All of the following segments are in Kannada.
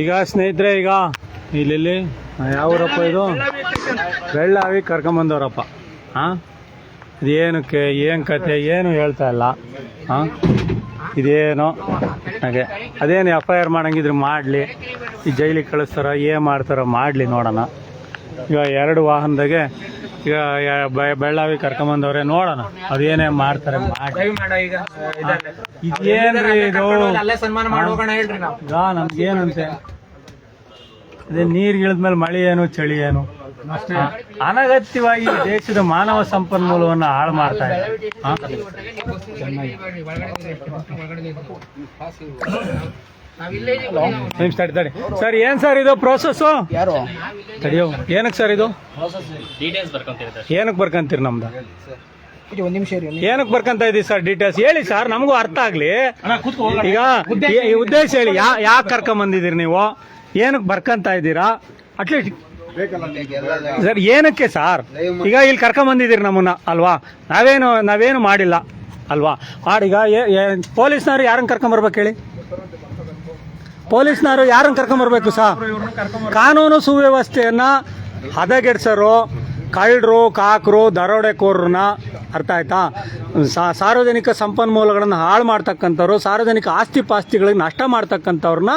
ಈಗ ಸ್ನೇಹಿತರೆ, ಈಗ ಇಲ್ಲಿ ಯಾವ ಊರಪ್ಪ ಇದು? ಬೆಳ್ಳಾವಿ ಕರ್ಕೊಂಬಂದವ್ರಪ್ಪ. ಹಾಂ ಇದೇನಕ್ಕೆ, ಏನು ಕತೆ, ಏನು ಹೇಳ್ತಾ ಇಲ್ಲ. ಹಾಂ ಇದೇನೋ ಹಾಗೆ. ಅದೇನು ಎಫ್ ಐ ಆರ್ ಮಾಡಂಗಿದ್ರೆ ಮಾಡಲಿ. ಈ ಜೈಲಿಗೆ ಕಳಿಸ್ತಾರ, ಏನು ಮಾಡ್ತಾರೋ ಮಾಡಲಿ ನೋಡೋಣ. ಈಗ ಎರಡು ವಾಹನದಾಗೆ ಬೆಳ್ಳಾವಿ ಕರ್ಕೊಂಬಂದವ್ರೆ ನೋಡೋಣ. ಅದೇನೇ ಮಾಡ್ತಾರೆ. ಇದೇನ್ರಿ ಇದು? ನಮ್ಗೇನಂತೆ ಅದೇ ನೀರ್ ಇಳಿದ್ಮೇಲೆ ಮಳೆ ಏನು ಚಳಿ ಏನು? ಅನಗತ್ಯವಾಗಿ ದೇಶದ ಮಾನವ ಸಂಪನ್ಮೂಲವನ್ನ ಹಾಳು ಮಾಡ್ತಾ ಇದೆ? ನಿಮಿಷ ಸ್ಟಾರ್ಟ್ ತಡಿ ಸರ್ ಏನ್ ಸರ್ ಇದು ಪ್ರೋಸೆಸ್ ಯಾರು? ತಡಿಯೋ ಏನಕ್ಕೆ ಸರ್ ಇದು? ಏನಕ್ಕೆ ಬರ್ಕಂತೀರಿ ನಮ್ದು? ಒಂದ್ ನಿಮಿಷ ಇರಿ ಏನಕ್ಕೆ ಬರ್ಕಂತ ಇದೀವಿ ಸರ್ ಡೀಟೇಲ್ಸ್ ಹೇಳಿ ಸರ್ ನಮಗೂ ಅರ್ಥ ಆಗ್ಲಿ. ಈಗ ಈ- ಈ ಉದ್ದೇಶ ಹೇಳಿ ಯಾ ಯಾಕೆ ಕರ್ಕೊಂಡ್ ಬಂದಿದ್ದೀರಿ ನೀವು? ಏನಕ್ಕೆ ಬರ್ಕಂತ ಇದ್ದೀರಾ? ಅಟ್ಲೀಸ್ಟ್ ಸರ್ ಏನಕ್ಕೆ ಸರ್? ಈಗ ಇಲ್ಲಿ ಕರ್ಕೊಂಡ್ ಬಂದಿದ್ದೀರಿ ನಮ್ಮನ್ನ ಅಲ್ವಾ? ನಾವೇನು ನಾವೇನು ಮಾಡಿಲ್ಲ ಅಲ್ವಾ? ಮಾಡೀಗ ಪೊಲೀಸ್ನವ್ರು ಯಾರನ್ನ ಕರ್ಕೊಂಡ್ ಬರ್ಬೇಕು ಹೇಳಿ? ಪೊಲೀಸ್ನವರು ಯಾರನ್ನ ಕರ್ಕೊಂಬರ್ಬೇಕು ಸರ್ ಕಾನೂನು ಸುವ್ಯವಸ್ಥೆಯನ್ನು ಹದಗೆಡ್ಸರು, ಕಳ್ಳರು, ಕಾಕರು ದರೋಡೆಕೋರನ್ನ ಅರ್ಥ ಆಯ್ತಾ? ಸಾ- ಸಾರ್ವಜನಿಕ ಸಂಪನ್ಮೂಲಗಳನ್ನು ಹಾಳು ಮಾಡ್ತಕ್ಕಂಥವ್ರು, ಸಾರ್ವಜನಿಕ ಆಸ್ತಿ ಪಾಸ್ತಿಗಳಿಗೆ ನಷ್ಟ ಮಾಡ್ತಕ್ಕಂಥವ್ರನ್ನ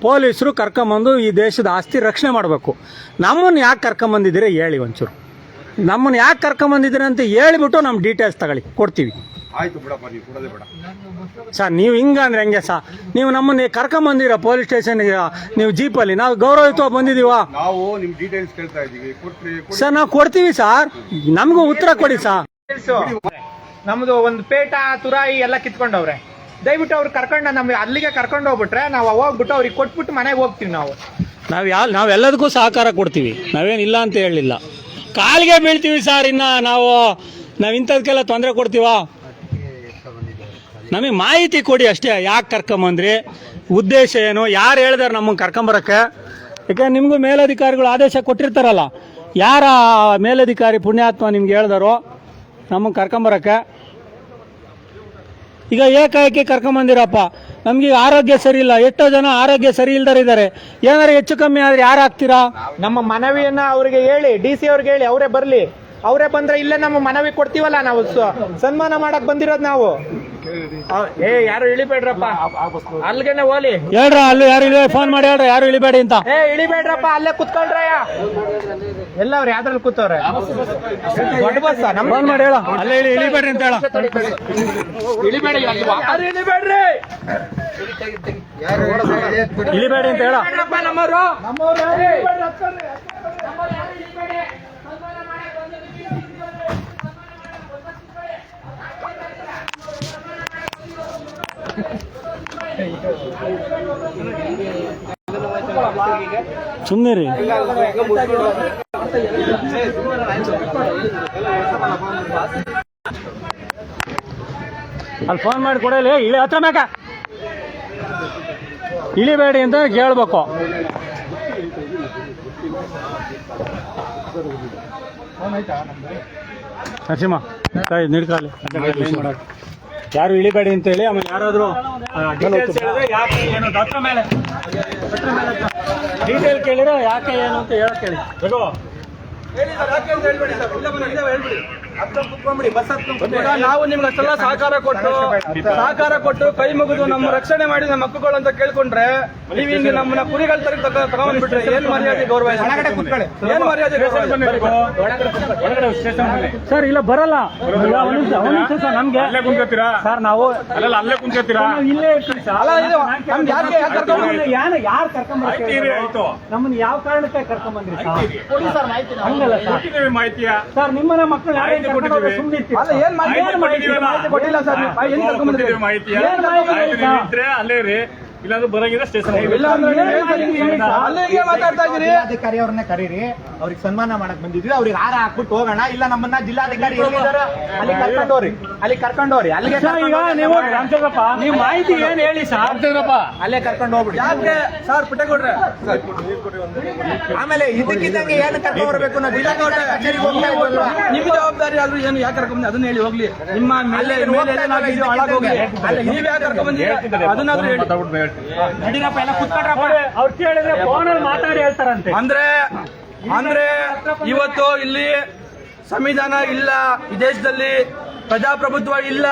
ಪೊಲೀಸರು ಕರ್ಕೊಂಬಂದು ಈ ದೇಶದ ಆಸ್ತಿ ರಕ್ಷಣೆ ಮಾಡಬೇಕು. ನಮ್ಮನ್ನು ಯಾಕೆ ಕರ್ಕೊಂಬಂದಿದ್ದೀರಿ ಹೇಳಿ ಒಂಚೂರು. ನಮ್ಮನ್ನು ಯಾಕೆ ಕರ್ಕೊಂಬಂದಿದ್ದೀರಿ ಅಂತ ಹೇಳಿಬಿಟ್ಟು ನಮ್ಮ ಡೀಟೇಲ್ಸ್ ತಗೊಳ್ಳಿ. ಕೊಡ್ತೀವಿ. ಆಯ್ತು ಬಿಡಪ್ಪ ನೀವು ಕೊಡೋದೇ ಬೇಡ. ಸರ್ ನೀವು ಹಿಂಗಂದ್ರೆ ಹೆಂಗೆ ಸರ್ ನೀವು ನಮ್ಮನ್ನ ಕರ್ಕೊಂಬಂದಿರ ಪೊಲೀಸ್ ಸ್ಟೇಷನ್ಗೆ ನೀವು ಜೀಪಲ್ಲಿ ನಾವು ಗೌರವಯುತವಾಗಿ ಬಂದಿದ್ದೀವಾ ನಾವು ನಿಮ್ ಡೀಟೇಲ್ಸ್ ಕೇಳ್ತಾ ಇದೀವಿ ಕೊಟ್ರಿ ಸರ್ ನಾವು ಕೊಡ್ತೀವಿ ಸರ್ ನಮಗೂ ಉತ್ತರ ಕೊಡಿ ಸರ್ ನಮ್ದು ಒಂದು ಪೇಟ ತುರಾಯಿ ಎಲ್ಲ ಕಿತ್ಕೊಂಡವ್ರೆ. ದಯವಿಟ್ಟು ಅವ್ರು ಕರ್ಕೊಂಡ ನಮ್ಗೆ ಅಲ್ಲಿಗೆ ಕರ್ಕೊಂಡು ಹೋಗ್ಬಿಟ್ರೆ ನಾವು ಹೋಗ್ಬಿಟ್ಟು ಅವ್ರಿಗೆ ಕೊಟ್ಬಿಟ್ಟು ಮನೆಗೆ ಹೋಗ್ತೀವಿ ನಾವು. ನಾವು ಯಾವ ನಾವೆಲ್ಲದಕ್ಕೂ ಸಹಕಾರ ಕೊಡ್ತೀವಿ. ನಾವೇನಿಲ್ಲ ಅಂತ ಹೇಳಲಿಲ್ಲ. ಕಾಲಿಗೆ ಬೀಳ್ತೀವಿ ಸರ್ ಇನ್ನ ನಾವು. ನಾವು ಇಂಥದಕ್ಕೆಲ್ಲ ತೊಂದರೆ ಕೊಡ್ತೀವಾ? ನಮಗೆ ಮಾಹಿತಿ ಕೊಡಿ ಅಷ್ಟೇ, ಯಾಕೆ ಕರ್ಕೊಂಬಂದ್ರಿ? ಉದ್ದೇಶ ಏನು? ಯಾರು ಹೇಳಿದಾರೆ ನಮಗೆ ಕರ್ಕೊಂಬರಕ್ಕೆ? ಯಾಕೆ ನಿಮಗೂ ಮೇಲಧಿಕಾರಿಗಳು ಆದೇಶ ಕೊಟ್ಟಿರ್ತಾರಲ್ಲ, ಯಾರ ಮೇಲಧಿಕಾರಿ ಪುಣ್ಯಾತ್ಮ ನಿಮ್ಗೆ ಹೇಳ್ದಾರೋ ನಮಗೆ ಕರ್ಕೊಂಬರಕ್ಕೆ? ಈಗ ಏಕಾಏಕಿ ಕರ್ಕೊಂಬಂದಿರಪ್ಪ, ನಮ್ಗೆ ಆರೋಗ್ಯ ಸರಿ ಇಲ್ಲ, ಎಷ್ಟೋ ಜನ ಆರೋಗ್ಯ ಸರಿ ಇದ್ದಾರೆ ಏನಾರು ಹೆಚ್ಚು ಕಮ್ಮಿ ಆದ್ರೆ ಯಾರು ಹಾಕ್ತೀರಾ ನಮ್ಮ ಮನವಿಯನ್ನ ಅವರಿಗೆ ಹೇಳಿ, ಡಿ ಸಿ ಅವ್ರಿಗೆ ಹೇಳಿ, ಅವರೇ ಬರಲಿ. ಅವರೇ ಬಂದ್ರೆ ಇಲ್ಲೇ ನಮ್ಮ ಮನವಿ ಕೊಡ್ತೀವಲ್ಲ ನಾವು ಸನ್ಮಾನ ಮಾಡಕ್ ಬಂದಿರೋದು ನಾವು. ಏ ಯಾರು ಇಳಿಬೇಡ್ರಪ್ಪ? ಅಲ್ಲಿಗೆನೆ ಹೋಲಿ. ಹೇಳ್ರ ಅಲ್ಲಿ ಯಾರು ಇಳಿ ಫೋನ್ ಮಾಡಿ ಹೇಳ್ರ ಯಾರು ಇಳಿಬೇಡಿ ಅಂತ. ಏ ಇಳಿಬೇಡ್ರಪ್ಪ ಅಲ್ಲೇ ಕುತ್ಕೊಳ್ರಯ್ಯ ಎಲ್ಲವ್ರು ಯಾವ್ದ್ರಲ್ಲಿ ಕೂತವ್ರೆ? ದೊಡ್ಡ ಬಸ್ ನಮ್ಮ ಫೋನ್ ಮಾಡಿ ಹೇಳ. ಅಲ್ಲೇ ಇಳಿ ಇಳಿಬೇಡ್ರಿ ಅಂತ ಹೇಳ. ಇಳಿಬೇಡಿ ಯಾರು ಇಳಿಬೇಡ್ರಿ? ಇಳಿಬೇಡಿ ಅಂತ ಹೇಳ. ಇಳಿಬೇಡ್ರಪ್ಪ ನಮ್ಮವರು. ಸುಮ್ಮನೆ ಅಲ್ಲಿ ಫೋನ್ ಮಾಡಿ ಕೊಡಲಿ. ಇಳಿ ಹತ್ರ ಮ್ಯಾಕ. ಇಳಿಬೇಡಿ ಅಂತ ಕೇಳ್ಬೇಕು. ನರಸಿಂಹ ಸರಿ ನಿಡ್ಕೊಳ್ಳಿ ಯಾರು ಇಳಿಬೇಡಿ ಅಂತ ಹೇಳಿ ಆಮೇಲೆ ಯಾರಾದರೂ ಡೀಟೇಲ್ಸ್ ಹೇಳಿದ್ರೆ ಯಾಕೆ ಏನು ಅಂತ ಹತ್ರ ಮೇಲೆ ಡೀಟೇಲ್ ಕೇಳಿರೋ ಯಾಕೆ ಏನು ಅಂತ ಹೇಳಕ್ ಹೇಳಿ ತಗೋ ಈಗ ನಾವು ನಿಮ್ಗೆ ಅಷ್ಟೆಲ್ಲ ಸಹಕಾರ ಕೊಟ್ಟು ಸಹಕಾರ ಕೊಟ್ಟು ಕೈ ಮುಗಿದು ನಮ್ಮ ರಕ್ಷಣೆ ಮಾಡಿ ನಮ್ಮ ಹಕ್ಕುಗಳು ಅಂತ ಕೇಳ್ಕೊಂಡ್ರೆ ನೀವ್ ಹಿಂಗೆ ನಮ್ಮನ್ನ ಕುರಿಗಳ ತರ ತಗ- ತಗೊಂಡ್ಬಿಟ್ರೆ ಏನ್ ಮರ್ಯಾದೆ ಗೌರವ? ಏನ್ ಮರ್ಯಾದೆ? ಸರ್ ಇಲ್ಲ ಬರಲ್ಲ. ಈಗ ನಿಮಿಷ ಒಂದ್ ನಿಮಿಷ ಸರ್ ನಮ್ಗೆ. ಸರ್ ನಾವು ಅಲ್ಲೇ ಕುಂತ್ಕೊತೀರಾ? ನಾವು ಇಲ್ಲೇ ಯಾರು ಯಾರು ಕರ್ಕೊಂಡ್ ನಮ್ಮನ್ನ ಯಾವ ಕಾರಣಕ್ಕೆ ಕರ್ಕೊಂಡ್ಬಂದ್ರಿ ಸರ್? ಹಂಗಲ್ಲ ಸರ್. ಕೊಟ್ಟಿದ್ದೀವಿ ಮಾಹಿತಿಯ? ಸರ್ ನಿಮ್ಮನೆ ಮಕ್ಕಳು ಯಾರು ಮಾಹಿತಿ ಕೊಟ್ಟಿದ್ದೀವಿ. ಮಾಹಿತಿ? ಕೊಟ್ಟಿಲ್ಲ ಸರ್ ಮಾಹಿತಿ? ಅಲ್ಲೇ ಇರಿ ಇಲ್ಲಾಂದ್ರೆ ಬರಂಗಿದ್ರೆ ಸ್ಟೇಷನ್ ಇಲ್ಲ ಅಂದ್ರೆ ಏನ್ ಸರಿ? ಅಲ್ಲಿ ಹಿಂಗೆ ಮಾತಾಡ್ತಾ ಇದ್ದೀರಿ ಜಿಲ್ಲಾಧಿಕಾರಿ ಅವ್ರನ್ನ ಕರೀರಿ. ಅವ್ರಿಗೆ ಸನ್ಮಾನ ಮಾಡಕ್ ಬಂದಿದ್ವಿ. ಅವ್ರಿಗೆ ಹಾರ ಹಾಕ್ಬಿಟ್ಟು ಹೋಗೋಣ. ಇಲ್ಲ ನಮ್ಮನ್ನ ಜಿಲ್ಲಾಧಿಕಾರಿ ಎಲ್ಲಿದಾರ ಅಲ್ಲಿ ಕರ್ಕೊಂಡೋರಿ. ಅಲ್ಲಿ ಕರ್ಕೊಂಡೋರಿ. ಅಲ್ಲಿಗೆ ಈಗ ನೀವು ನೀವು ಮಾಹಿತಿ ಏನ್ ಹೇಳಿ ಸರ್? ಅಲ್ಲೇ ಕರ್ಕೊಂಡು ಹೋಗ್ಬಿಡಿ. ಯಾಕೆ ಸರ್ ಕೊಡ್ರೆ? ಆಮೇಲೆ ಇದಕ್ಕಿದ್ದಂಗೆ ಏನು ಕರ್ಕೊಂಡು ಬರಬೇಕು ನಾವು ಜಿಲ್ಲಾಧಿಕಾರಿ ಕಚೇರಿಗೆ ಹೋಗ್ತಾ? ನಿಮ್ಮ ಜವಾಬ್ದಾರಿ ಆದ್ರೂ ಏನು ಯಾಕೆ ಕರ್ಕೊಂಡ್ ಅದನ್ನ ಹೇಳಿ ಹೋಗ್ಲಿ. ನಿಮ್ಮ ಮೇಲೆ ಮೇಲೆ ಏನಾಗಿದೆಯೋ ಹಾಳಾಗೋಗ್ಲಿ ನೀವ್ ಯಾಕೆ ಕರ್ಕೊಂಡ್ ಬಂದಿದ್ದೀರಾ? ಅದನ್ನಾದ್ರೂ ಹೇಳಿ. ನಡೀರಪ್ಪ ಎಲ್ಲ ಕುತ್ಕೊಂಡ್ರಪ್ಪ ಅವ್ರು ಕೇಳಿದ್ರೆ ಫೋನಲ್ಲಿ ಮಾತಾಡಿ ಹೇಳ್ತಾರಂತೆ. ಅಂದ್ರೆ ಅಂದ್ರೆ ಇವತ್ತು ಇಲ್ಲಿ ಸಂವಿಧಾನ ಇಲ್ಲ ಈ ದೇಶದಲ್ಲಿ ಪ್ರಜಾಪ್ರಭುತ್ವ ಇಲ್ಲ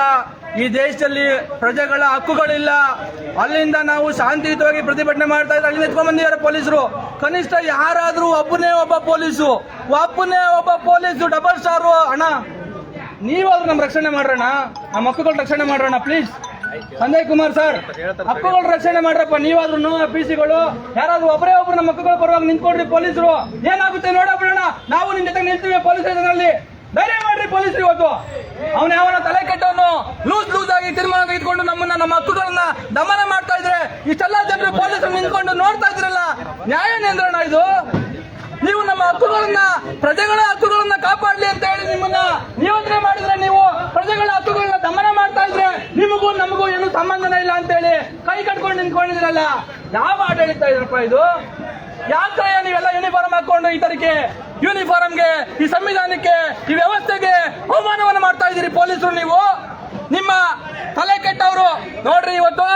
ಈ ದೇಶದಲ್ಲಿ ಪ್ರಜೆಗಳ ಹಕ್ಕುಗಳಿಲ್ಲ. ಅಲ್ಲಿಂದ ನಾವು ಶಾಂತಿಯುತವಾಗಿ ಪ್ರತಿಭಟನೆ ಮಾಡ್ತಾ ಇದ್ರೆ ಅಲ್ಲಿ ಎತ್ಕೊಂಡ್ ಬಂದಿದ್ದಾರೆ ಪೊಲೀಸರು. ಕನಿಷ್ಠ ಯಾರಾದ್ರೂ ಒಬ್ಬನೇ ಒಬ್ಬ ಪೊಲೀಸು. ಒಬ್ಬನೇ ಒಬ್ಬ ಪೊಲೀಸು ಡಬಲ್ ಸ್ಟಾರು ಅಣ್ಣ ನೀವಾದ್ರೂ ನಮ್ಮ ರಕ್ಷಣೆ ಮಾಡ್ರಣ್ಣ? ನಮ್ಮ ಹಕ್ಕುಗಳ ರಕ್ಷಣೆ ಮಾಡ್ರಣ್ಣ ಪ್ಲೀಸ್ ಸಂಜಯ್ ಕುಮಾರ್ ಸರ್ ಹಕ್ಕುಗಳ ರಕ್ಷಣೆ ಮಾಡ್ರಪ್ಪ ನೀವಾದ್ರೂ ಪಿ ಸಿಗಳು ಯಾರಾದ್ರೂ ಒಬ್ಬರೇ ಒಬ್ರು ನಮ್ಮ ಹಕ್ಕುಗಳ ಪರವಾಗಿ ನಿಂತ್ಕೊಡ್ರಿ ಪೊಲೀಸರು. ಏನಾಗುತ್ತೆ ನೋಡಬಿಡೋಣ ನಾವು ನಿಮ್ ಜೊತೆ ನಿಲ್ತೀವಿ ಪೊಲೀಸ್ ಸ್ಟೇಷನ್ ಧೈರ್ಯ ಮಾಡ್ರಿ ಪೊಲೀಸರು ಇವತ್ತು. ಅವನ ಯಾವನ ತಲೆ ಕೆಟ್ಟವನು ಲೂಸ್ ಲೂಸ್ ಆಗಿ ತೀರ್ಮಾನ ತೆಗೆದುಕೊಂಡು ನಮ್ಮನ್ನ ನಮ್ಮ ಹಕ್ಕುಗಳನ್ನ ದಮನ ಮಾಡ್ತಾ ಇದ್ರೆ ಇಷ್ಟೆಲ್ಲ ಜನರು ಪೊಲೀಸರು ನಿಂತ್ಕೊಂಡು ನೋಡ್ತಾ ಇದ್ರಲ್ಲ ನ್ಯಾಯ ನಿಯಂತ್ರಣ ಇದು? ನೀವು ನಮ್ಮ ಹಕ್ಕುಗಳನ್ನ ಪ್ರಜೆಗಳ ಹಕ್ಕುಗಳನ್ನ ಕಾಪಾಡಲಿ ಅಂತ ಹೇಳಿ ನಿಮ್ಮನ್ನ ನಿಯೋಜನೆ ಮಾಡಿದ್ರೆ ನೀವು ಪ್ರಜೆಗಳ ಇದ್ರೆ ನಿಮಗೂ ನಮಗೂ ಏನು ಸಂಬಂಧನೇ ಇಲ್ಲ ಅಂತ ಹೇಳಿ ಕೈ ಕಟ್ಕೊಂಡು ನಿಂತ್ಕೊಂಡಿದ್ರಲ್ಲ ಯಾವ ಆಡಳಿತ ಇದ್ರಪ್ಪ ಇದು? ಯಾಕೆ ನೀವೆಲ್ಲ ಯೂನಿಫಾರ್ಮ್ ಹಾಕೊಂಡು ಈ ತರಕ್ಕೆ ಯೂನಿಫಾರ್ಮ್ಗೆ ಈ ಸಂವಿಧಾನಕ್ಕೆ, ಈ ವ್ಯವಸ್ಥೆಗೆ ಅವಮಾನವನ್ನು ಮಾಡ್ತಾ ಇದ್ದೀರಿ ಪೊಲೀಸರು ನೀವು? ನಿಮ್ಮ ತಲೆ ಕೆಟ್ಟವರು. ನೋಡ್ರಿ ಇವತ್ತು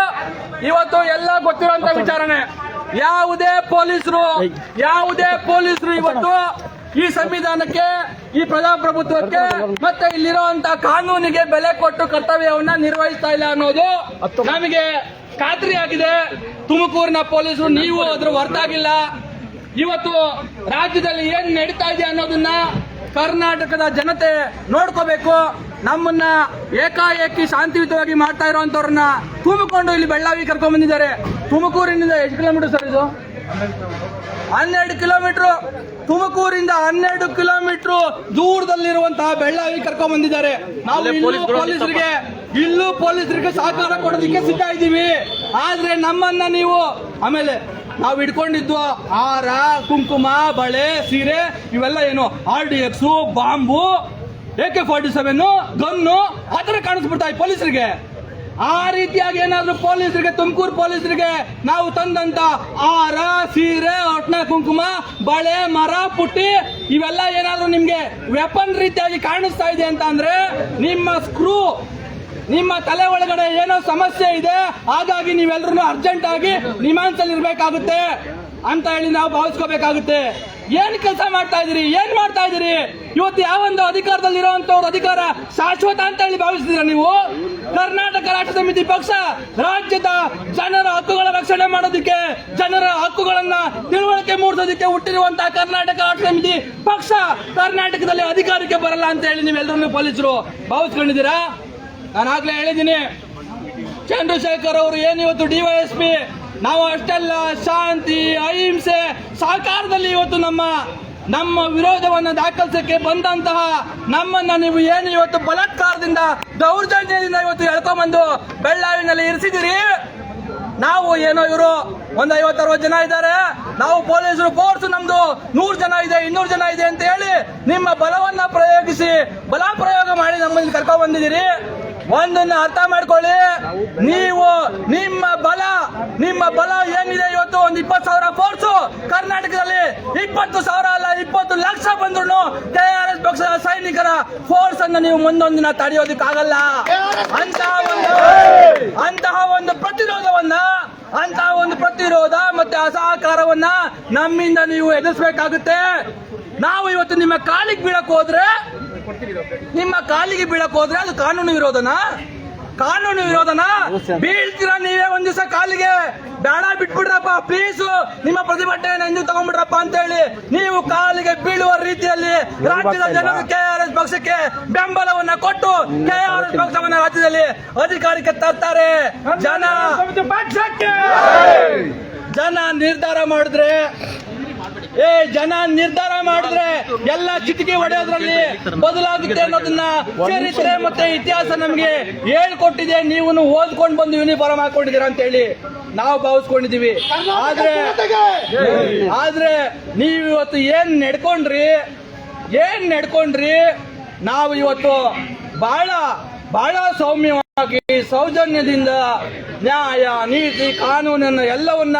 ಇವತ್ತು ಎಲ್ಲ ಗೊತ್ತಿರುವಂತ ವಿಚಾರಣೆ. ಯಾವುದೇ ಪೊಲೀಸರು ಯಾವುದೇ ಪೊಲೀಸರು ಇವತ್ತು ಈ ಸಂವಿಧಾನಕ್ಕೆ ಈ ಪ್ರಜಾಪ್ರಭುತ್ವಕ್ಕೆ ಮತ್ತೆ ಇಲ್ಲಿರುವಂತ ಕಾನೂನಿಗೆ ಬೆಲೆ ಕೊಟ್ಟು ಕರ್ತವ್ಯವನ್ನ ನಿರ್ವಹಿಸ್ತಾ ಇಲ್ಲ ಅನ್ನೋದು ನಮಗೆ ಖಾತ್ರಿ ಆಗಿದೆ. ತುಮಕೂರಿನ ಪೊಲೀಸರು ನೀವು ಅದ್ರ ಹೊರತಾಗಿಲ್ಲ. ಇವತ್ತು ರಾಜ್ಯದಲ್ಲಿ ಏನ್ ನಡೀತಾ ಇದೆ ಅನ್ನೋದನ್ನ ಕರ್ನಾಟಕದ ಜನತೆ ನೋಡ್ಕೋಬೇಕು. ನಮ್ಮನ್ನ ಏಕಾಏಕಿ ಶಾಂತಿಯುತವಾಗಿ ಮಾಡ್ತಾ ಇರುವಂತವ್ರನ್ನ ತುಂಬಿಕೊಂಡು ಇಲ್ಲಿ ಬೆಳ್ಳಾವಿ ಕರ್ಕೊಂಡ್ ಬಂದಿದ್ದಾರೆ. ತುಮಕೂರಿನಿಂದ ಎಷ್ಟು ಕಿಲೋಮೀಟರ್ ಸರ್ ಇದು? ಹನ್ನೆರಡು ಕಿಲೋಮೀಟರ್. ತುಮಕೂರಿಂದ ಹನ್ನೆರಡು ಕಿಲೋಮೀಟರ್ ದೂರದಲ್ಲಿರುವಂತಹ ಬೆಳ್ಳಾವಿ ಕರ್ಕೊಂಡ್ ಬಂದಿದ್ದಾರೆ. ನಾವು ಇಲ್ಲೂ ಪೊಲೀಸರಿಗೆ ಇಲ್ಲೂ ಪೊಲೀಸರಿಗೆ ಸಹಕಾರ ಕೊಡೋದಕ್ಕೆ ಸಿದ್ಧ ಇದ್ದೀವಿ. ಆದ್ರೆ ನಮ್ಮನ್ನ ನೀವು ಆಮೇಲೆ ನಾವು ಇಟ್ಕೊಂಡಿದ್ದು ಹಾರ ಕುಂಕುಮ ಬಳೆ ಸೀರೆ ಇವೆಲ್ಲ ಏನು? R D X bomb A K forty seven gun ಆ ಥರ ಕಾಣಿಸ್ಬಿಡ್ತಾ ಪೊಲೀಸರಿಗೆ. ಆ ರೀತಿಯಾಗಿ ಏನಾದ್ರೂ ಪೊಲೀಸರಿಗೆ, ತುಮಕೂರು ಪೊಲೀಸರಿಗೆ ನಾವು ತಂದಂತ ಆರ ಸೀರೆ ಒಟ್ನ ಕುಂಕುಮ, ಬಳೆ, ಮರ, ಪುಟ್ಟಿ, ಇವೆಲ್ಲ ಏನಾದರೂ ನಿಮ್ಗೆ ವೆಪನ್ ರೀತಿಯಾಗಿ ಕಾಣಿಸ್ತಾ ಇದೆ ಅಂತ ಅಂದ್ರೆ ನಿಮ್ಮ ಸ್ಕ್ರೂ ನಿಮ್ಮ ತಲೆ ಒಳಗಡೆ ಏನೋ ಸಮಸ್ಯೆ ಇದೆ, ಹಾಗಾಗಿ ನೀವೆಲ್ಲರೂ ಅರ್ಜೆಂಟ್ ಆಗಿ ನಿಮಾನ್ಸಲ್ಲಿ ಇರ್ಬೇಕಾಗುತ್ತೆ ಅಂತ ಹೇಳಿ ನಾವು ಭಾವಿಸ್ಕೋಬೇಕಾಗುತ್ತೆ. ಏನ್ ಕೆಲಸ ಮಾಡ್ತಾ ಇದೀರಿ ಏನ್ ಮಾಡ್ತಾ ಇದೀರಿ ಇವತ್ತು ಯಾವೊಂದು ಅಧಿಕಾರದಲ್ಲಿ ಇರುವಂತವ್ರ ಅಧಿಕಾರ ಶಾಶ್ವತ ಅಂತ ಹೇಳಿ ಭಾವಿಸಿದ್ರ ನೀವು? ಕರ್ನಾಟಕ ರಾಷ್ಟ್ರ ಸಮಿತಿ ಪಕ್ಷ ರಾಜ್ಯದ ಜನರ ಹಕ್ಕುಗಳ ರಕ್ಷಣೆ ಮಾಡೋದಕ್ಕೆ, ಜನರ ಹಕ್ಕುಗಳನ್ನ ತಿಳುವಳಿಕೆ ಮೂಡಿಸೋದಕ್ಕೆ ಹುಟ್ಟಿರುವಂತಹ ಕರ್ನಾಟಕ ರಾಷ್ಟ್ರ ಸಮಿತಿ ಪಕ್ಷ ಕರ್ನಾಟಕದಲ್ಲಿ ಅಧಿಕಾರಕ್ಕೆ ಬರಲ್ಲ ಅಂತ ಹೇಳಿ ನೀವೆಲ್ಲರನ್ನು ಪೊಲೀಸರು ಭಾವಿಸ್ಕೊಂಡಿದ್ದೀರಾ? ನಾನು ಆಗ್ಲೇ ಹೇಳಿದ್ದೀನಿ. ಚಂದ್ರಶೇಖರ್ ಅವರು ಏನು ಇವತ್ತು ಡಿವೈಎಸ್ಪಿ ನಾವು ಅಷ್ಟೆಲ್ಲ ಶಾಂತಿ, ಅಹಿಂಸೆ, ಸಹಕಾರದಲ್ಲಿ ಇವತ್ತು ನಮ್ಮ ನಮ್ಮ ವಿರೋಧವನ್ನು ದಾಖಲಿಸಕ್ಕೆ ಬಂದಂತಹ ನಮ್ಮನ್ನ ನೀವು ಏನು ಇವತ್ತು ಬಲಾತ್ಕಾರದಿಂದ, ದೌರ್ಜನ್ಯದಿಂದ ಇವತ್ತು ಎಳ್ಕೊಂಬಂದು ಬೆಳ್ಳಾವಿನಲ್ಲಿ ಇರಿಸಿದಿರಿ ನಾವು ಏನೋ ಇವರು ಒಂದ್ ಐವತ್ತರವತ್ತು ಜನ ಇದ್ದಾರೆ. ನಾವು ಪೊಲೀಸರು ಫೋರ್ಸ್ ನಮ್ದು ನೂರು ಜನ ಇದೆ, ಇನ್ನೂರು ಜನ ಇದೆ ಅಂತ ಹೇಳಿ ನಿಮ್ಮ ಬಲವನ್ನ ಪ್ರಯೋಗಿಸಿ ಬಲ ಪ್ರಯೋಗ ಮಾಡಿ ನಮ್ಮಲ್ಲಿ ಕರ್ಕೊಂಡ್ ಬಂದಿದ್ದೀರಿ ಒಂದನ್ನ ಅರ್ಥ ಮಾಡ್ಕೊಳ್ಳಿ. ನೀವು ನಿಮ್ಮ ಬಲ ನಿಮ್ಮ ಬಲ ಏನಿದೆ ಇವತ್ತು? ಒಂದು ಇಪ್ಪತ್ತು ಸಾವಿರ ಫೋರ್ಸು ಕರ್ನಾಟಕದಲ್ಲಿ. ಇಪ್ಪತ್ತು ಸಾವಿರ ಅಲ್ಲ, ಇಪ್ಪತ್ತು ಲಕ್ಷ ಬಂದ್ರು ಕೆ ಆರ್ ಎಸ್ ಪಕ್ಷದ ಸೈನಿಕರ ಫೋರ್ಸ್ ಅನ್ನ ನೀವು ಮುಂದೊಂದಿನ ತಡೆಯೋದಕ್ಕಾಗಲ್ಲ. ಅಂತಹ ಒಂದು ಅಂತಹ ಒಂದು ಪ್ರತಿರೋಧವನ್ನ, ಅಂತಹ ಒಂದು ಪ್ರತಿರೋಧ ಮತ್ತೆ ಅಸಹಕಾರವನ್ನ ನಮ್ಮಿಂದ ನೀವು ಎದುರಿಸಬೇಕಾಗುತ್ತೆ. ನಾವು ಇವತ್ತು ನಿಮ್ಮ ಕಾಲಿಗೆ ಬೀಳಕ್ ಹೋದ್ರೆ ನಿಮ್ಮ ಕಾಲಿಗೆ ಬೀಳಕ್ ಹೋದ್ರೆ ಅದು ಕಾನೂನು ವಿರೋಧನ? ಕಾನೂನು ವಿರೋಧನ? ಬೀಳ್ತೀರಾ ನೀವೇ ಒಂದ್ ದಿವಸ ಕಾಲಿಗೆ? ಬೇಡ ಬಿಟ್ಬಿಡ್ರಪ್ಪ ಪ್ಲೀಸ್ ನಿಮ್ಮ ಪ್ರತಿಭಟನೆಯನ್ನು ಹಿಂದೆ ತಗೊಂಡ್ಬಿಡ್ರಪ್ಪ ಅಂತ ಹೇಳಿ ನೀವು ಕಾಲಿಗೆ ಬೀಳುವ ರೀತಿಯಲ್ಲಿ ರಾಜ್ಯದ ಜನರು ಕೆ ಆರ್ ಎಸ್ ಪಕ್ಷಕ್ಕೆ ಬೆಂಬಲವನ್ನ ಕೊಟ್ಟು ಕೆ ಆರ್ ಎಸ್ ಪಕ್ಷವನ್ನ ರಾಜ್ಯದಲ್ಲಿ ಅಧಿಕಾರಕ್ಕೆ ತರ್ತಾರೆ. ಜನ ಜನ ನಿರ್ಧಾರ ಮಾಡಿದ್ರೆ ಏ, ಜನ ನಿರ್ಧಾರ ಮಾಡಿದ್ರೆ ಎಲ್ಲ ಚಿಟಿಕೆ ಹೊಡೆಯೋದ್ರಲ್ಲಿ ಬದಲಾಗುತ್ತೆ ಅನ್ನೋದನ್ನ ಚರಿತ್ರೆ ಮತ್ತೆ ಇತಿಹಾಸ ನಮಗೆ ಹೇಳ್ಕೊಟ್ಟಿದೆ. ನೀವು ಓದ್ಕೊಂಡು ಬಂದು ಯೂನಿಫಾರ್ಮ್ ಹಾಕೊಂಡಿದ್ದೀರಾ ಅಂತ ಹೇಳಿ ನಾವು ಭಾವಿಸ್ಕೊಂಡಿದೀವಿ ಆದ್ರೆ ಆದ್ರೆ ನೀವು ಇವತ್ತು ಏನ್ ನಡ್ಕೊಂಡ್ರಿ? ಏನ್ ನಡ್ಕೊಂಡ್ರಿ? ನಾವು ಇವತ್ತು ಬಹಳ ಬಹಳ ಸೌಮ್ಯವಾಗಿ ಸೌಜನ್ಯದಿಂದ ನ್ಯಾಯ, ನೀತಿ, ಕಾನೂನನ್ನು ಎಲ್ಲವನ್ನ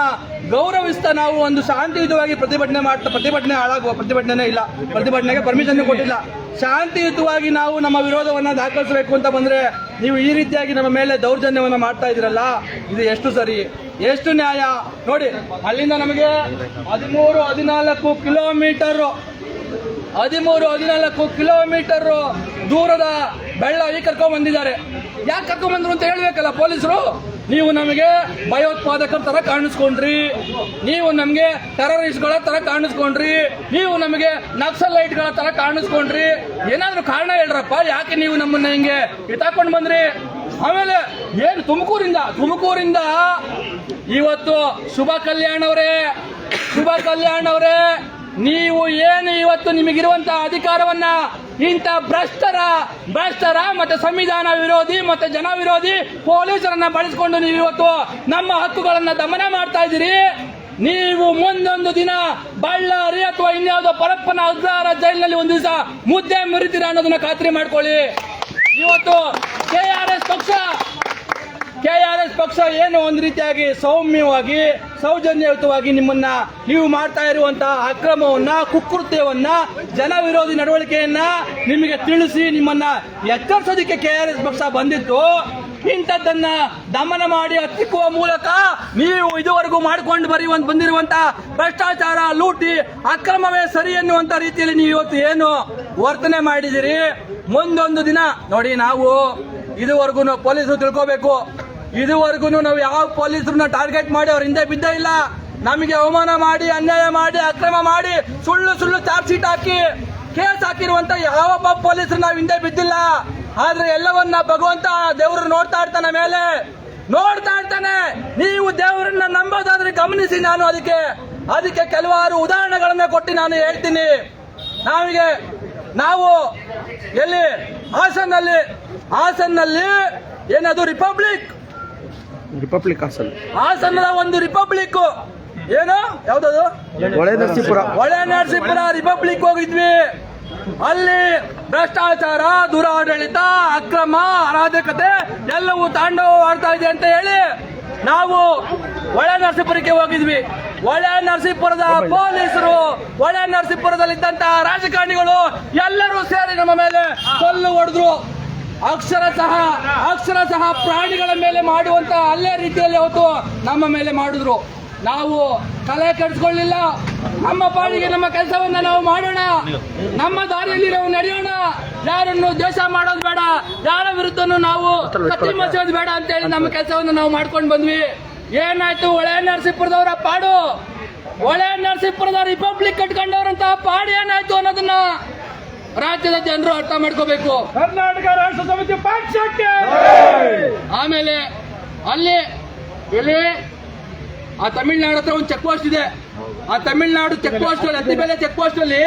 ಗೌರವಿಸ್ತಾ ನಾವು ಒಂದು ಶಾಂತಿಯುತವಾಗಿ ಪ್ರತಿಭಟನೆ ಮಾಡ್ತಾ ಪ್ರತಿಭಟನೆ ಹಾಳಾಗುವ ಪ್ರತಿಭಟನೆ ಇಲ್ಲ. ಪ್ರತಿಭಟನೆಗೆ ಪರ್ಮಿಷನ್ ಕೊಟ್ಟಿಲ್ಲ. ಶಾಂತಿಯುತವಾಗಿ ನಾವು ನಮ್ಮ ವಿರೋಧವನ್ನ ದಾಖಲಿಸಬೇಕು ಅಂತ ಬಂದ್ರೆ ನೀವು ಈ ರೀತಿಯಾಗಿ ನಮ್ಮ ಮೇಲೆ ದೌರ್ಜನ್ಯವನ್ನ ಮಾಡ್ತಾ ಇದ್ದೀರಲ್ಲ, ಇದು ಎಷ್ಟು ಸರಿ? ಎಷ್ಟು ನ್ಯಾಯ? ನೋಡಿ, ಅಲ್ಲಿಂದ ನಮಗೆ ಹದಿಮೂರು, ಹದಿನಾಲ್ಕು ಕಿಲೋಮೀಟರ್ ಹದಿಮೂರು ಹದಿನಾಲ್ಕು ಕಿಲೋಮೀಟರ್ ದೂರದ ಬೆಳ್ಳಾವಿ ಕರ್ಕೊಂಡ್ ಬಂದಿದ್ದಾರೆ. ಯಾಕೆ ಕರ್ಕೊಂಡ್ ಬಂದ್ರು ಅಂತ ಹೇಳ್ಬೇಕಲ್ಲ ಪೊಲೀಸರು? ನೀವು ನಮಗೆ ಭಯೋತ್ಪಾದಕರ ತರ ಕಾಣಿಸ್ಕೊಂಡ್ರಿ. ನೀವು ನಮಗೆ ಟೆರರಿಸ್ಟ್ಗಳ ತರ ಕಾಣಿಸ್ಕೊಂಡ್ರಿ. ನೀವು ನಮಗೆ ನಕ್ಸಲೈಟ್ಗಳ ತರ ಕಾಣಿಸ್ಕೊಂಡ್ರಿ. ಏನಾದರೂ ಕಾರಣ ಹೇಳ್ರಪ್ಪ, ಯಾಕೆ ನೀವು ನಮ್ಮನ್ನ ಹಿಂಗೆ ಇತಾಕೊಂಡು ಬಂದ್ರಿ? ಆಮೇಲೆ ಏನು ತುಮಕೂರಿಂದ ತುಮಕೂರಿಂದ ಇವತ್ತು ಶುಭ ಕಲ್ಯಾಣ್ ಅವರೇ, ಶುಭ ಕಲ್ಯಾಣ್ ಅವರೇ. ನೀವು ಏನು ಇವತ್ತು ನಿಮಗಿರುವಂತಹ ಅಧಿಕಾರವನ್ನ ಇಂಥ ಭ್ರಷ್ಟರ ಭ್ರಷ್ಟರ ಮತ್ತೆ ಸಂವಿಧಾನ ವಿರೋಧಿ ಮತ್ತೆ ಜನ ವಿರೋಧಿ ಪೊಲೀಸರನ್ನ ಬಳಸಿಕೊಂಡು ನೀವು ಇವತ್ತು ನಮ್ಮ ಹಕ್ಕುಗಳನ್ನ ದಮನ ಮಾಡ್ತಾ ಇದ್ದೀರಿ. ನೀವು ಮುಂದೊಂದು ದಿನ ಬಳ್ಳಾರಿ ಅಥವಾ ಇನ್ಯಾವುದೋ ಪರಪ್ಪನ ಅಗ್ರಹಾರ ಜೈಲಿನಲ್ಲಿ ಒಂದು ದಿವಸ ಮುದ್ದೆ ಮುರಿತೀರಾ ಅನ್ನೋದನ್ನ ಖಾತ್ರಿ ಮಾಡ್ಕೊಳ್ಳಿ. ಇವತ್ತು ಕೆ ಆರ್ ಎಸ್ ಪಕ್ಷ ಪಕ್ಷ ಏನು ಒಂದು ರೀತಿಯಾಗಿ ಸೌಮ್ಯವಾಗಿ, ಸೌಜನ್ಯಯುತವಾಗಿ ನಿಮ್ಮನ್ನ ನೀವು ಮಾಡ್ತಾ ಇರುವಂತಹ ಅಕ್ರಮವನ್ನ, ಕುಕೃತ್ಯವನ್ನ ಜನ ವಿರೋಧಿ ನಡವಳಿಕೆಯನ್ನ ನಿಮಗೆ ತಿಳಿಸಿ ನಿಮ್ಮನ್ನ ಎಚ್ಚರಿಸೋದಕ್ಕೆ ಕೆ ಆರ್ ಎಸ್ ಪಕ್ಷ ಬಂದಿತ್ತು. ಇಂಥದ್ದನ್ನ ದಮನ ಮಾಡಿ ಹತ್ತಿಕ್ಕುವ ಮೂಲಕ ನೀವು ಇದುವರೆಗೂ ಮಾಡಿಕೊಂಡು ಬರೆಯುವಂತ ಬಂದಿರುವಂತ ಭ್ರಷ್ಟಾಚಾರ, ಲೂಟಿ, ಅಕ್ರಮವೇ ಸರಿ ಎನ್ನುವಂತ ರೀತಿಯಲ್ಲಿ ನೀವು ಇವತ್ತು ಏನು ವರ್ತನೆ ಮಾಡಿದಿರಿ ಮುಂದೊಂದು ದಿನ ನೋಡಿ ನಾವು ಇದುವರೆಗೂ ಪೊಲೀಸರು ತಿಳ್ಕೋಬೇಕು. ಇದುವರೆಗೂ ನಾವು ಯಾವ ಪೊಲೀಸರನ್ನ ಟಾರ್ಗೆಟ್ ಮಾಡಿ ಅವ್ರ ಹಿಂದೆ ಬಿದ್ದೇ ಇಲ್ಲ. ನಮಗೆ ಅವಮಾನ ಮಾಡಿ, ಅನ್ಯಾಯ ಮಾಡಿ, ಅಕ್ರಮ ಮಾಡಿ ಸುಳ್ಳು ಸುಳ್ಳು ಚಾರ್ಜ್ ಶೀಟ್ ಹಾಕಿ ಕೇಸ್ ಹಾಕಿರುವಂತ ಯಾವೊಬ್ಬ ಪೊಲೀಸರು ನಾವು ಹಿಂದೆ ಬಿದ್ದಿಲ್ಲ. ಆದ್ರೆ ಎಲ್ಲವನ್ನ ಭಗವಂತ ದೇವರು ನೋಡ್ತಾ ಇರ್ತಾನೆ ಮೇಲೆ. ನೋಡ್ತಾ ಇರ್ತಾನೆ. ನೀವು ದೇವರನ್ನ ನಂಬೋದಾದ್ರೆ ಗಮನಿಸಿ ನಾನು ಅದಕ್ಕೆ ಅದಕ್ಕೆ ಕೆಲವಾರು ಉದಾಹರಣೆಗಳನ್ನ ಕೊಟ್ಟು ನಾನು ಹೇಳ್ತೀನಿ. ನಾವಿಗೆ ನಾವು ಎಲ್ಲಿ ಹಾಸನ್ನಲ್ಲಿ ಹಾಸನ್ನಲ್ಲಿ ಏನದು ರಿಪಬ್ಲಿಕ್ ರಿಪಬ್ಲಿಕ್ ಹಾಸನ್. ಹಾಸನದ ಒಂದು ರಿಪಬ್ಲಿಕ್ ಏನು? ಯಾವ್ದದು? ಹೊಳೆ ನರಸೀಪುರ. ಹೊಳೆ ನರಸೀಪುರ ರಿಪಬ್ಲಿಕ್ ಹೋಗಿದ್ವಿ. ಅಲ್ಲಿ ಭ್ರಷ್ಟಾಚಾರ ದುರಾಡಳಿತ ಅಕ್ರಮ ಅರಾಜಕತೆ ಎಲ್ಲವೂ ತಾಂಡವವಾಡ್ತಾ ಇದೆ ಅಂತ ಹೇಳಿ ನಾವು ಒಳೆ ನರಸೀಪುರಕ್ಕೆ ಹೋಗಿದ್ವಿ. ಒಳೆ ನರಸೀಪುರದ ಪೊಲೀಸರು ಒಳೆ ನರಸೀಪುರದಲ್ಲಿದ್ದಂತಹ ರಾಜಕಾರಣಿಗಳು ಎಲ್ಲರೂ ಸೇರಿ ನಮ್ಮ ಮೇಲೆ ಕೊಲ್ಲು ಹೊಡೆದ್ರು. ಅಕ್ಷರ ಸಹ ಅಕ್ಷರ ಸಹ ಪ್ರಾಣಿಗಳ ಮೇಲೆ ಮಾಡುವಂತ ಅಲ್ಲೇ ರೀತಿಯಲ್ಲಿ ಅವತ್ತು ನಮ್ಮ ಮೇಲೆ ಮಾಡಿದ್ರು. ನಾವು ತಲೆ ಕೆಡಿಸ್ಕೊಳ್ಳಿಲ್ಲ. ನಮ್ಮ ಪಾಡಿಗೆ ನಮ್ಮ ಕೆಲಸವನ್ನ ನಾವು ಮಾಡೋಣ. ನಮ್ಮ ದಾರಿಯಲ್ಲಿ ನಾವು ನಡೆಯೋಣ. ಯಾರನ್ನು ದ್ವೇಷ ಮಾಡೋದು ಬೇಡ. ಯಾರ ವಿರುದ್ಧನೂ ನಾವು ಮಸೋದು ಬೇಡ ಅಂತ ಹೇಳಿ ನಮ್ಮ ಕೆಲಸವನ್ನು ನಾವು ಮಾಡ್ಕೊಂಡು ಬಂದ್ವಿ. ಏನಾಯ್ತು? ಒಳೆ ನರಸೀಪುರದವರ ಪಾಡು. ಒಳೆ ನರಸೀಪುರದ ರಿಪಬ್ಲಿಕ್ ಕಟ್ಕೊಂಡವ್ರಂತ ಪಾಡು ಏನಾಯ್ತು ಅನ್ನೋದನ್ನ ರಾಜ್ಯದ ಜನರು ಅರ್ಥ ಮಾಡ್ಕೋಬೇಕು. ಕರ್ನಾಟಕ ರಾಷ್ಟ್ರ ಸಮಿತಿ ಪಕ್ಷಕ್ಕೆ! ಆಮೇಲೆ ಅಲ್ಲಿ ಇಲ್ಲಿ ಆ ತಮಿಳ್ನಾಡು ಹತ್ರ ಒಂದು ಚೆಕ್ ಪೋಸ್ಟ್ ಇದೆ. ಆ ತಮಿಳ್ನಾಡು ಚೆಕ್ ಪೋಸ್ಟ್ ಅಲ್ಲಿ ಬೆಲೆ ಚೆಕ್ ಪೋಸ್ಟ್ ಅಲ್ಲಿ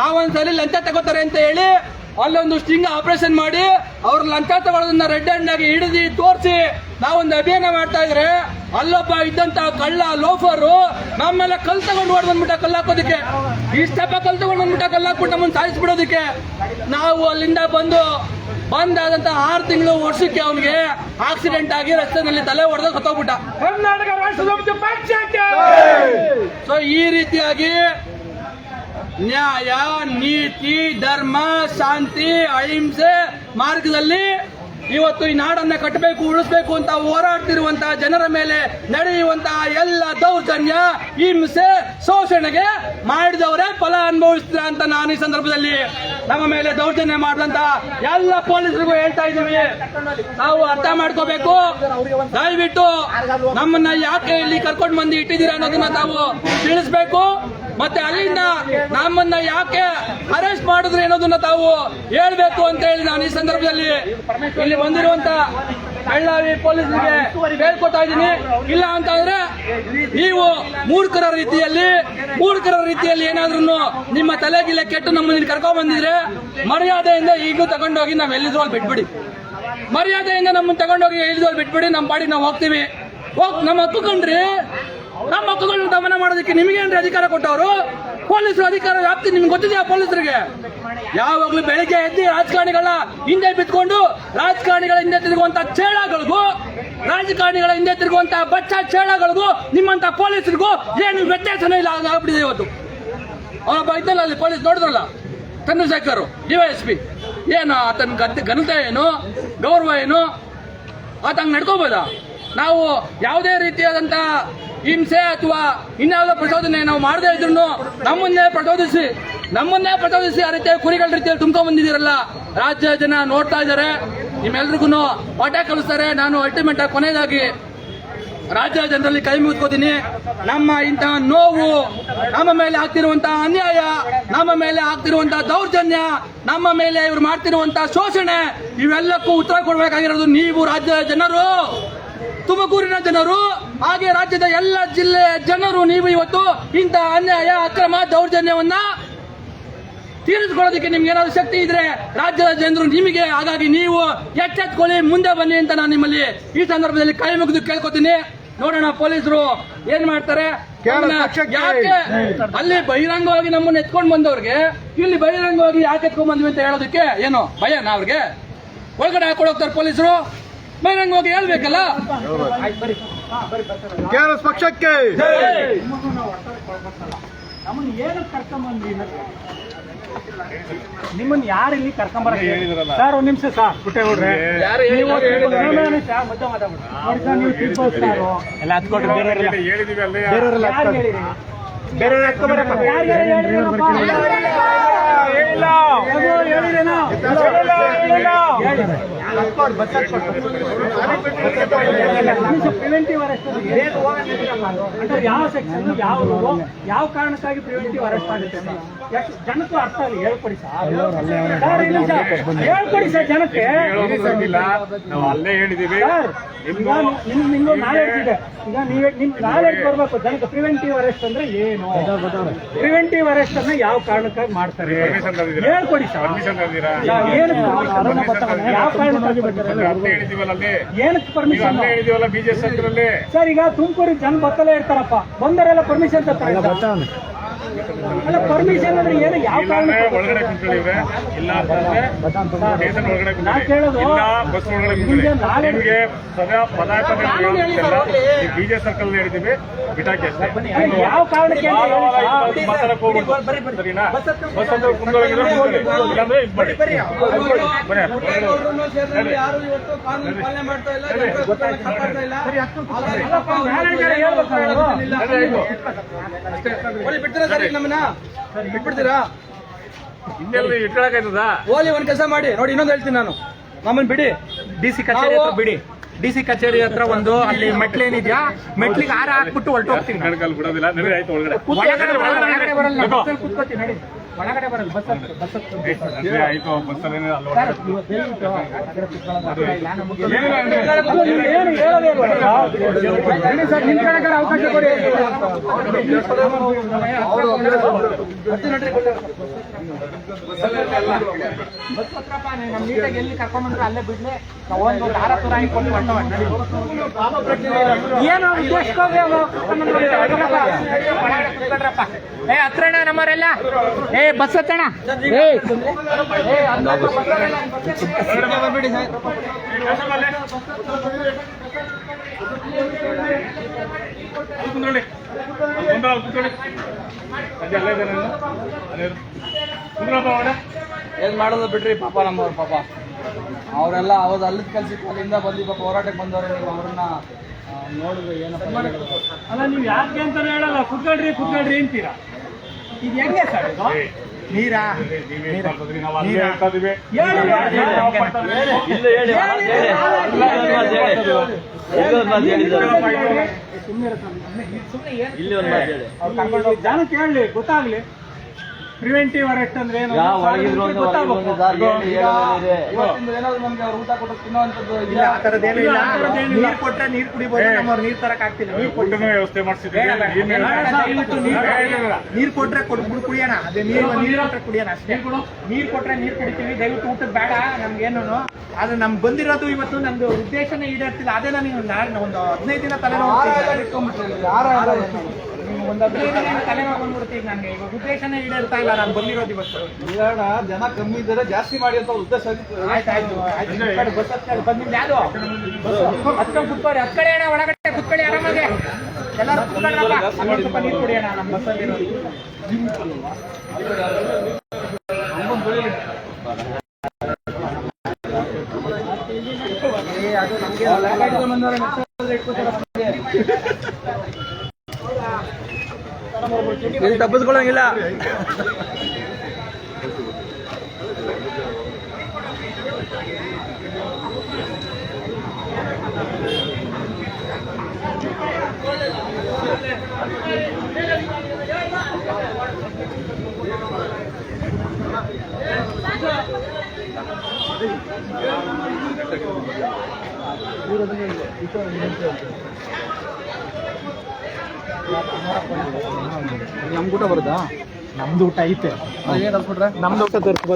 ನಾವೊಂದ್ಸಲಿ ಲಂಚ ತಗೋತಾರೆ ಅಂತ ಹೇಳಿ ಅಲ್ಲೊಂದು ಸ್ಟಿಂಗ್ ಆಪರೇಷನ್ ಮಾಡಿ ಅವ್ರ ಲಂಕಾ ತಗೊಳ್ಳೋದನ್ನ ರೆಡ್ ಹ್ಯಾಂಡ್ ಆಗಿ ಹಿಡಿದು ತೋರಿಸಿ ನಾವೊಂದು ಅಭಿಯಾನ ಮಾಡ್ತಾ ಇದ್ರೆ ಅಲ್ಲೊಬ್ಬ ಇದ್ದಂತ ಕಳ್ಳ ಲೋಫರು ನಮ್ಮೆಲ್ಲ ಕಲ್ ತಗೊಂಡು ಓಡ್ ಬಂದ್ಬಿಟ್ಟ ಕಲ್ಲು ಹಾಕೋದಕ್ಕೆ. ಇಷ್ಟಪ್ಪ ಕಲ್ ತಗೊಂಡು ಬಂದ್ಬಿಟ್ಟ ಕಲ್ಲಾಕ್ಬಿಟ್ಟು ಹಾಕ್ಬಿಟ್ಟು ನಮ್ಮನ್ನ ಸಾಯಿಸ್ಬಿಡೋದಕ್ಕೆ. ನಾವು ಅಲ್ಲಿಂದ ಬಂದು ಬಂದಾದಂತ ಆರು ತಿಂಗಳು ವರ್ಷಕ್ಕೆ ಅವನಿಗೆ ಆಕ್ಸಿಡೆಂಟ್ ಆಗಿ ರಸ್ತೆನಲ್ಲಿ ತಲೆ ಹೊಡೆದ ಸತ್ತೋಗ್ಬಿಟ್ಟ ಕರ್ನಾಟಕ ಪಕ್ಷಕ್ಕೆ! ಸೊ ಈ ರೀತಿಯಾಗಿ ನ್ಯಾಯ, ನೀತಿ, ಧರ್ಮ, ಶಾಂತಿ, ಅಹಿಂಸೆ ಮಾರ್ಗದಲ್ಲಿ ಇವತ್ತು ಈ ನಾಡನ್ನ ಕಟ್ಟಬೇಕು, ಉಳಿಸ್ಬೇಕು ಅಂತ ಹೋರಾಡ್ತಿರುವಂತಹ ಜನರ ಮೇಲೆ ನಡೆಯುವಂತಹ ಎಲ್ಲ ದೌರ್ಜನ್ಯ, ಹಿಂಸೆ ಶೋಷಣೆಗೆ ಮಾಡಿದವರೇ ಫಲ ಅನುಭವಿಸ್ತೀರ ಅಂತ ನಾನು ಈ ಸಂದರ್ಭದಲ್ಲಿ ನಮ್ಮ ಮೇಲೆ ದೌರ್ಜನ್ಯ ಮಾಡಿದಂತ ಎಲ್ಲ ಪೊಲೀಸರಿಗೂ ಹೇಳ್ತಾ ಇದ್ದೀವಿ. ನಾವು ಅರ್ಥ ಮಾಡ್ಕೋಬೇಕು. ದಯವಿಟ್ಟು ನಮ್ಮನ್ನ ಯಾಕೆ ಇಲ್ಲಿ ಕರ್ಕೊಂಡು ಬಂದು ಇಟ್ಟಿದ್ದೀರಾ ಅನ್ನೋದನ್ನ ತಾವು ತಿಳಿಸ್ಬೇಕು. ಮತ್ತೆ ಅಲ್ಲಿಂದ ನಮ್ಮನ್ನ ಯಾಕೆ ಅರೆಸ್ಟ್ ಮಾಡಿದ್ರೆ ಅನ್ನೋದನ್ನ ತಾವು ಹೇಳ್ಬೇಕು ಅಂತ ಹೇಳಿ ನಾನು ಈ ಸಂದರ್ಭದಲ್ಲಿ ಇಲ್ಲಿ ಬಂದಿರುವಂತ ಬೆಳ್ಳಾವಿ ಪೊಲೀಸರಿಗೆ ಹೇಳ್ಕೊತಾ ಇದ್ದೀನಿ. ಇಲ್ಲ ಅಂತಂದ್ರೆ ನೀವು ಮೂರ್ಖರ ರೀತಿಯಲ್ಲಿ ಮೂರ್ಖರ ರೀತಿಯಲ್ಲಿ ಏನಾದ್ರೂ ನಿಮ್ಮ ತಲೆಗಿಲೆ ಕೆಟ್ಟು ನಮ್ಮನ್ನ ಕರ್ಕೊಂಡ್ ಬಂದಿದ್ರೆ ಮರ್ಯಾದೆಯಿಂದ ಈಗಲೂ ತಗೊಂಡೋಗಿ ನಾವು ಎಲ್ಲಿದ್ರು ಅಲ್ಲಿ ಬಿಟ್ಬಿಡಿ. ಮರ್ಯಾದೆಯಿಂದ ನಮ್ಮನ್ನ ತಗೊಂಡೋಗಿ ಎಲ್ಲಿದ್ರು ಅಲ್ಲಿ ಬಿಟ್ಬಿಡಿ ನಮ್ಮ ಬಾಡಿ ನಾವು ಹೋಗ್ತೀವಿ. ಹೋಗ್ ನಮ್ಮ ಹತ್ತು ಕಂಡ್ರಿ ನಮ್ಮ ಹಕ್ಕುಗಳನ್ನು ದಮನ ಮಾಡೋದಕ್ಕೆ ನಿಮಗೇನ್ರಿ ಅಧಿಕಾರ ಕೊಟ್ಟವರು? ಪೊಲೀಸರು ಅಧಿಕಾರ ವ್ಯಾಪ್ತಿ ನಿಮ್ಗೆ ಗೊತ್ತಿದೆಯಾ ಪೊಲೀಸರಿಗೆ? ಯಾವಾಗಲೂ ಬೆಳಿಗ್ಗೆ ಎದ್ದು ರಾಜಕಾರಣಿಗಳ ಹಿಂದೆ ಬಿತ್ಕೊಂಡು ರಾಜಕಾರಣಿಗಳ ಹಿಂದೆ ತಿರುಗುವಂತ ಚೇಳಗಳಿಗೂ, ರಾಜಕಾರಣಿಗಳ ಹಿಂದೆ ತಿರುಗುವಂತ ಬಚ್ಚ ಚೇಳಗಳಿಗೂ, ನಿಮ್ಮಂತ ಪೊಲೀಸರಿಗೂ ಏನು ವ್ಯತ್ಯಾಸನೇ ಇಲ್ಲ ಆಗ್ಬಿಟ್ಟಿದೆ ಇವತ್ತು. ಅವನೊಬ್ಬ ಇದ್ದಲ್ಲ ಅಲ್ಲಿ, ಪೊಲೀಸ್ ನೋಡಿದ್ರಲ್ಲ? ಚಂದ್ರಶೇಖರ್ ಡಿವೈಎಸ್ಪಿ ಏನು, ಆತನ ಘನತೆ ಏನು, ಗೌರವ ಏನು? ಆತ ಹಂಗೆ ನಡ್ಕೋಬೋದಾ? ನಾವು ಯಾವುದೇ ರೀತಿಯಾದಂತ ಹಿಂಸೆ ಅಥವಾ ಇನ್ಯಾವುದೋ ಪ್ರಚೋದನೆ ನಾವು ಮಾಡದೇ ಇದ್ರು ನಮ್ಮನ್ನೇ ಪ್ರಚೋದಿಸಿ ನಮ್ಮನ್ನೇ ಪ್ರಚೋದಿಸಿ ಆ ರೀತಿಯ ಕುರಿಗಳ ರೀತಿಯಲ್ಲಿ ತುಂಬ್ಕೊಂಡ್ ಬಂದಿದ್ದೀರಲ್ಲ, ರಾಜ್ಯ ಜನ ನೋಡ್ತಾ ಇದ್ದಾರೆ ನಿಮ್ಮೆಲ್ರಿಗೂ ಪಾಠ ಕಲಿಸ್ತಾರೆ. ನಾನು ಅಲ್ಟಿಮೇಟ್ ಆಗಿ ಕೊನೆಯದಾಗಿ ರಾಜ್ಯ ಜನರಲ್ಲಿ ಕೈ ಮುಗಿಸ್ಕೋತೀನಿ. ನಮ್ಮ ಇಂತಹ ನೋವು ನಮ್ಮ ಮೇಲೆ ಆಗ್ತಿರುವಂತಹ ಅನ್ಯಾಯ, ನಮ್ಮ ಮೇಲೆ ಆಗ್ತಿರುವಂತಹ ದೌರ್ಜನ್ಯ, ನಮ್ಮ ಮೇಲೆ ಇವ್ರು ಮಾಡ್ತಿರುವಂತಹ ಶೋಷಣೆ, ಇವೆಲ್ಲಕ್ಕೂ ಉತ್ತರ ಕೊಡಬೇಕಾಗಿರೋದು ನೀವು ರಾಜ್ಯದ ಜನರು, ತುಮಕೂರಿನ ಜನರು. ಹಾಗೆ ರಾಜ್ಯದ ಎಲ್ಲ ಜಿಲ್ಲೆಯ ಜನರು ನೀವು ಇವತ್ತು ಇಂತಹ ಅನ್ಯಾಯ ಅಕ್ರಮ ದೌರ್ಜನ್ಯವನ್ನ ತೀರಿಸ್ಕೊಳ್ಳೋದಕ್ಕೆ ನಿಮ್ಗೆ ಏನಾದ್ರು ಶಕ್ತಿ ಇದ್ರೆ ರಾಜ್ಯದ ಜನರು ನಿಮಗೆ ಹಾಗಾಗಿ ನೀವು ಎಚ್ಚೆತ್ಕೊಳ್ಳಿ ಮುಂದೆ ಬನ್ನಿ ಅಂತ ನಾನು ನಿಮ್ಮಲ್ಲಿ ಈ ಸಂದರ್ಭದಲ್ಲಿ ಕೈ ಮುಗಿದು ಕೇಳ್ಕೊತೀನಿ. ನೋಡೋಣ ಪೊಲೀಸರು ಏನ್ ಮಾಡ್ತಾರೆ? ಯಾಕೆ ಅಲ್ಲಿ ಬಹಿರಂಗವಾಗಿ ನಮ್ಮನ್ನ ಎತ್ಕೊಂಡು ಬಂದವ್ರಿಗೆ ಇಲ್ಲಿ ಬಹಿರಂಗವಾಗಿ ಯಾಕೆ ಎತ್ಕೊಂಡ್ ಬಂದ್ವಿ ಅಂತ ಹೇಳೋದಕ್ಕೆ ಏನು ಭಯನಾ ಅವ್ರಿಗೆ? ಒಳಗಡೆ ಹಾಕೊಂಡು ಹೋಗ್ತಾರೆ ಪೊಲೀಸರು. ಬಹಿರಂಗವಾಗಿ ಹೇಳ್ಬೇಕಲ್ಲ? ಕೆಆರ್ಎಸ್ ಪಕ್ಷಕ್ಕೆ. ನಮ್ಮನ್ನ ನಿಮ್ಮನ್ನ ಯಾರು ಇಲ್ಲಿ ಕರ್ಕೊಂಬರ ಸರ್ ಒಂದ್ ನಿಮಿಷ ಸರ್. ನೋಡ್ರಿ ಎಲ್ಲ? ಹೇಳಿಲ್ಲ. ಹೇಳಿಲ್ಲ. ಪ್ರಿವೆಂಟಿವ್ ಅರೆಸ್ಟ್ ಅಂದ್ರೆ ಯಾವ ಸೆಕ್ಷನ್ ಯಾವ ಯಾವ ಕಾರಣಕ್ಕಾಗಿ ಪ್ರಿವೆಂಟಿವ್ ಅರೆಸ್ಟ್ ಆಗುತ್ತೆ ಜನಕ್ಕೂ ಅರ್ಥ ಅಲ್ಲಿ ಹೇಳ್ಕೊಡಿ ಸರ್. ಸರ್. ಹೇಳ್ಕೊಡಿ ಜನಕ್ಕೆ. ನಾವು ಅಲ್ಲೇ ಹೇಳಿದೀವಿ. ಸರ್ ಈಗ ನಿಮ್ ನಿಮ್ಗೆ ನಾಲೆಡ್ಜ್ ಇದೆ. ಈಗ ನೀವೇ ನಿಮ್ ನಾಲೆಡ್ಜ್ ಬರ್ಬೇಕು. ಜನಕ್ಕೆ ಪ್ರಿವೆಂಟಿವ್ ಅರೆಸ್ಟ್ ಅಂದ್ರೆ ಏನು? ಪ್ರಿವೆಂಟಿವ್ ಅರೆಸ್ಟ್ ಅನ್ನ ಯಾವ ಕಾರಣಕ್ಕಾಗಿ ಮಾಡ್ತಾರೆ? ಹೇಳ್ಕೊಡಿ ಸರ್. ಯಾವ ಕಾರಣಕ್ಕಾಗಿ ಏನಕ್ಕೆ ಪರ್ಮಿಷನ್ ಸರ್ ಈಗ ತುಮಕೂರಿಗೆ ಜನ ಬತ್ತಲೇ ಇರ್ತಾರಪ್ಪ. ಬಂದರೆಲ್ಲ ಪರ್ಮಿಷನ್ ತರ್ತಾರೆ. ಅಲ್ಲ ಪರ್ಮಿಷನ್ ಅಂದ್ರೆ ಏನು? ಯಾವ ಕಾರಣ ಒಳಗಡೆ ಕುಂತ್ಕೊಳ್ಳಿವ್ರೆ ಇಲ್ಲ ಅಂತಂದ್ರೆ ಸ್ಟೇಷನ್ ಒಳಗಡೆ ಕುಂತ್ಕೊಳ್ಳಿ ಇಲ್ಲ ಬಸ್ ಒಳಗಡೆ ನಿಮ್ಗೆ ಕುಂತ್ಕೊಳ್ಳಿ ನಿಮ್ಗೆ ಸದಾ ಪದಾರ್ಥ ಬಿಜೆ ಸರ್ಕಲ್ ಹೇಳಿದ್ದೀವಿ. ಬಿಟಾಕಿ ಅಷ್ಟೇ. ಯಾವ ಕಾರಣಕ್ಕೆ ಅಂತ. ಮಾತಾಡಕ್ ಹೋಗ್ಬಿಟ್ಟು. ಸರಿನಾ? ಬಸ್ ಕುಂತ್ಕೊಳ್ಳೋಗಿದ್ರೆ ಕುಂತ್ಕೊಳ್ಳಿ ಇಲ್ಲಾಂದ್ರೆ ಇದು ಮಾಡಿ. ಬನ್ನಿ ಯಾರು ಇವತ್ತು ಕಾನೂನು ಪಾಲನೆ ಮಾಡ್ತಾ ಇಲ್ಲ ಬಿಡ್ತೀರಾ ಸರ್? ನಮ್ಮನ್ನ. ಬಿಟ್ಬಿಡ್ತೀರಾ? ಇನ್ನೆಲ್ಲ ಇಟ್ಕೊಳಕಾಯ್ತದ ಓಲಿ ಒಂದ್ ಕೆಲಸ ಮಾಡಿ. ನೋಡಿ ಇನ್ನೊಂದು ಹೇಳ್ತೀನಿ ನಾನು. ನಮ್ಮನ್ನ ಬಿಡಿ. ಡಿ ಸಿ ಕಚೇರಿ ಹತ್ರ ಬಿಡಿ. ಡಿ ಸಿ ಕಚೇರಿ ಹತ್ರ ಒಂದು ಅಲ್ಲಿ ಮೆಟ್ಲೇನಿದ್ಯಾ ಮೆಟ್ಲಿಗೆ ಹಾರ ಹಾಕ್ಬಿಟ್ಟು ಹೊರಟೋಗ್ತೀನಿ ಹೋಗ್ತೀನಿ ಬಿಡೋದಿಲ್ಲ. ನಡಿ ಆಯ್ತು ಒಳಗಡೆ. ಬರಲ್ಲ? ಕೂತ್ಕೋತೀನಿ ನಡಿ. ಒಳಗಡೆ ಬರಲ್ಲ ಬಸ್ ಬಸ್ ಅವಕಾಶ ಕೊಡಿ ಬಸ್ ಹತ್ರಪ್ಪ ನಮ್ಮ ನೀಟಾಗಿ ಎಲ್ಲಿ ಕರ್ಕೊಂಡ್ಬಂದ್ರೆ ಅಲ್ಲೇ ಬಿಡ್ಲಿ ಒಂದು ದಾರ ತುರಾಯಿ ಕೊಟ್ಟು ಏನು ಉದ್ದೇಶಕ್ಕೋಗಿ. ಏ ಹತ್ರಣ್ಣ ನಮ್ಮವರೆಲ್ಲ. ಏ ಏ ಬಸ್ ಒಳಗಡೆ ಏನ್ ಮಾಡೋದು ಬಿಡ್ರಿ ಪಾಪ ನಮ್ಮವ್ರ ಪಾಪ. ಅವರೆಲ್ಲ ಅವ್ರು ಅಲ್ಲದ ಕೆಲ್ಸಕ್ಕೆ ಅಲ್ಲಿಂದ ಬಂದಿ ಪಾಪ ಹೋರಾಟಕ್ಕೆ ಬಂದವ್ರೆ ನೀವು ಅವ್ರನ್ನ ನೋಡಿದ್ರೆ ಏನಪ್ಪ ಅಲ್ಲ ನೀವು ಯಾಕೆ ಅಂತಾನೆ ಹೇಳಲ್ಲ ಕುತ್ಕೊಳ್ರಿ ಕುತ್ಕೊಳ್ರಿ ಅಂತೀರಾ? ಇದು ಹೆಂಗೆ ಸರ್ ಇದು ನೀರಾ ನೀವೇ ಕೇಳಲಿ ಮಾಡ್ತಿದ್ರಿ, ಪ್ರಿವೆಂಟಿವ್ ಅರೆಸ್ಟ್ ಅಂದ್ರೆ ಏನು? ಇವತ್ತಿಂದ ಏನಾದ್ರು ನಮ್ಗೆ ಅವ್ರು ಊಟ ಕೊಟ್ಟು ತಿನ್ನೋಂಥದ್ದು ಇಲ್ಲ ಆ ಥರದ್ದೇನು ಇಲ್ಲ ಇಲ್ಲ, ಆ ಥರದ್ದೇನಿಲ್ಲ. ನೀರ್ ಕೊಟ್ರೆ ನೀರ್ ಕುಡಿಬೋದು ನಮ್ಮವ್ರು ನೀರ್ ತರಕ್ ಆಗ್ತಿಲ್ಲ. ನೀರ್ ಕೊಟ್ಟು ಊಟನೂ ವ್ಯವಸ್ಥೆ ದಯವಿಟ್ಟು ನೀರ್ ಕೊಟ್ರೆ ಕುಡಿಯೋಣ. ಅದೇ ನೀರು ನೀರ್ ಕೊಟ್ರೆ ಕುಡಿಯೋಣ ಅಷ್ಟೇ. ನೀರ್ ಕೊಟ್ರೆ ನೀರ್ ಕುಡಿತೀವಿ. ದಯವಿಟ್ಟು ಊಟಕ್ಕೆ ಬೇಡ ನಮ್ಗೇನು ಆದ್ರೆ ನಮ್ಗೆ ಬಂದಿರೋದು ಇವತ್ತು ನಮ್ದು ಉದ್ದೇಶನೇ ಈಡೇರ್ತಿಲ್ಲ. ಅದೇ ನನಗೆ ಒಂದು ಒಂದು ಹದಿನೈದು ದಿನ ತಲೆ ಇವಾಗ ಉದ್ದೇಶನೇ ಈಡೇರ್ತಾ ಇಲ್ಲ ನಾನು ಬಂದಿರೋದು ಇವತ್ತು. ಇವಾಗ ಜನ ಕಮ್ಮಿ ಇದ್ದರೆ ಜಾಸ್ತಿ ಮಾಡಿ ಅಂತ ಉದ್ದೇಶ. ಆಯ್ತು. ಆಯ್ತು ಆಯ್ತು. ಕುತ್ಕೊಳ್ಳಿ, ಬಸ್ ಹತ್ಕೊಳ್ಳಿ ಬಂದಿದ್ದು ಯಾವುದು? ಹತ್ಕೊಂಡು ಕುತ್ಕೊಳ್ಳಿ ಹತ್ಕೊಳ್ಳಿ ಅಣ್ಣ ಒಳಗಡೆ ಕುತ್ಕೊಳ್ಳಿ ಆರಾಮಾಗಿ. ಎಲ್ಲರೂ ಕುತ್ಕೊಳ್ಳಪ್ಪ. ಅಲ್ಲೊಂದ್ ಸ್ವಲ್ಪ ನೀರು ಕುಡಿಯೋಣ ನಮ್ಮ ಬಸ್ಸಲ್ಲಿ ಅದು ಬಂದವ್ರೆ next ಆದ್ರೆ ಇಟ್ಕೊತಾರೆ ನಮ್ಗೆ. ಇಲ್ಲಿ ತಪ್ಪಿಸ್ಕೊಳ್ಳಂಗಿಲ್ಲ. ನಮ್ಗೆ ಊಟ ಬರುತ್ತಾ? ನಮ್ದು ಊಟ ಐತೆ. ನಮ್ದು ಊಟ ತರಿಸ್ಬೋದು